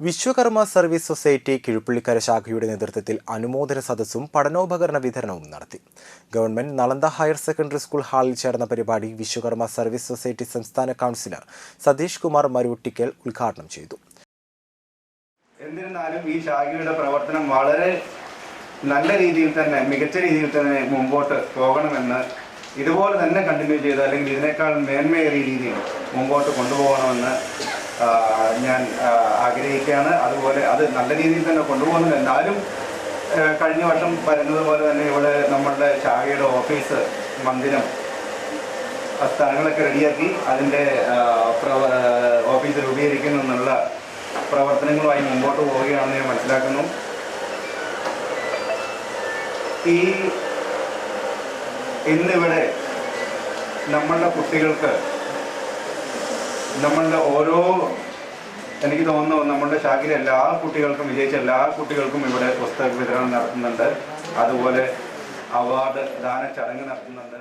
Vishwakarma service society കിഴുപ്പള്ളിക്കര ശാഖയുടെ നേതൃത്വത്തിൽ അനുമോദന സദസ്സും പഠനോപകരണ വിതരണവും നടത്തി. Government Nalanda higher secondary school ഹാളിൽ ചേർന്ന പരിപാടി വിശ്വകർമ്മ സർവീസ് സൊസൈറ്റി സംസ്ഥാന കൗൺസിലർ സതീഷ് കുമാർ മരൂട്ടിക്കൽ ഉദ്ഘാടനം ചെയ്തു. എന്നിരുന്നാലും ഈ ശാഖയുടെ പ്രവർത്തനം വളരെ നല്ല രീതിയിൽ തന്നെ മികച്ച രീതിയിൽ തന്നെ മുമ്പോട്ട് പോകണമെന്ന് ഇതുപോലെ തന്നെ കണ്ടിന്യൂ ചെയ്ത് അല്ലെങ്കിൽ ഇതിനേക്കാൾ മേന്മയേറിയ രീതിയിൽ മുമ്പോട്ട് കൊണ്ടുപോകണമെന്ന് ഞാൻ ആഗ്രഹിക്കുകയാണ്. അതുപോലെ അത് നല്ല രീതിയിൽ തന്നെ കൊണ്ടുപോകുന്നു എന്നാലും കഴിഞ്ഞ വർഷം വരുന്നതുപോലെ പോലെ തന്നെ ഇവിടെ നമ്മളുടെ ശാഖയുടെ ഓഫീസ് മന്ദിരം സ്ഥലങ്ങളൊക്കെ റെഡിയാക്കി അതിന്റെ ഓഫീസ് രൂപീകരിക്കുന്നു എന്നുള്ള പ്രവർത്തനങ്ങളുമായി മുമ്പോട്ട് പോവുകയാണെന്ന് ഞാൻ മനസ്സിലാക്കുന്നു. ഈ ഇന്നിവിടെ നമ്മളുടെ കുട്ടികൾക്ക് നമ്മളുടെ ഓരോ എനിക്ക് തോന്നുന്നു നമ്മുടെ ശാഖയിലെ എല്ലാ കുട്ടികൾക്കും വിജയിച്ച എല്ലാ കുട്ടികൾക്കും ഇവിടെ പുസ്തക വിതരണം നടത്തുന്നുണ്ട്. അതുപോലെ അവാർഡ് ദാന ചടങ്ങ് നടത്തുന്നുണ്ട്.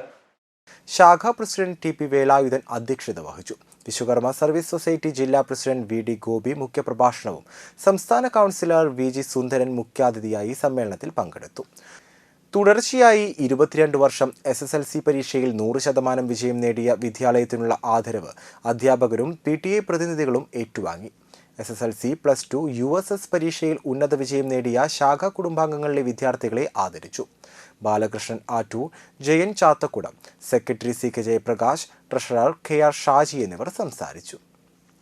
ശാഖാ പ്രസിഡന്റ് ടി പി വേലായുധൻ അധ്യക്ഷത വഹിച്ചു. വിശ്വകർമ്മ സർവീസ് സൊസൈറ്റി ജില്ലാ പ്രസിഡന്റ് വി ഡി ഗോപി മുഖ്യപ്രഭാഷണവും സംസ്ഥാന കൗൺസിലർ വി ജി സുന്ദരൻ മുഖ്യാതിഥിയായി സമ്മേളനത്തിൽ പങ്കെടുത്തു. തുടർച്ചയായി ഇരുപത്തിരണ്ട് വർഷം എസ് എസ് എൽ സി പരീക്ഷയിൽ നൂറ് ശതമാനം വിജയം നേടിയ വിദ്യാലയത്തിനുള്ള ആദരവ് അധ്യാപകരും പി ടി എ പ്രതിനിധികളും ഏറ്റുവാങ്ങി. S S L C plus two U S S പരീക്ഷയിൽ ഉന്നത വിജയം നേടിയ ശാഖാ കുടുംബാംഗങ്ങളിലെ വിദ്യാർത്ഥികളെ ആദരിച്ചു. Balakrishnan Attoor Jayan Chathakkudam secretary C K Jayaprakash treasurer K R Shaji എന്നിവർ സംസാരിച്ചു.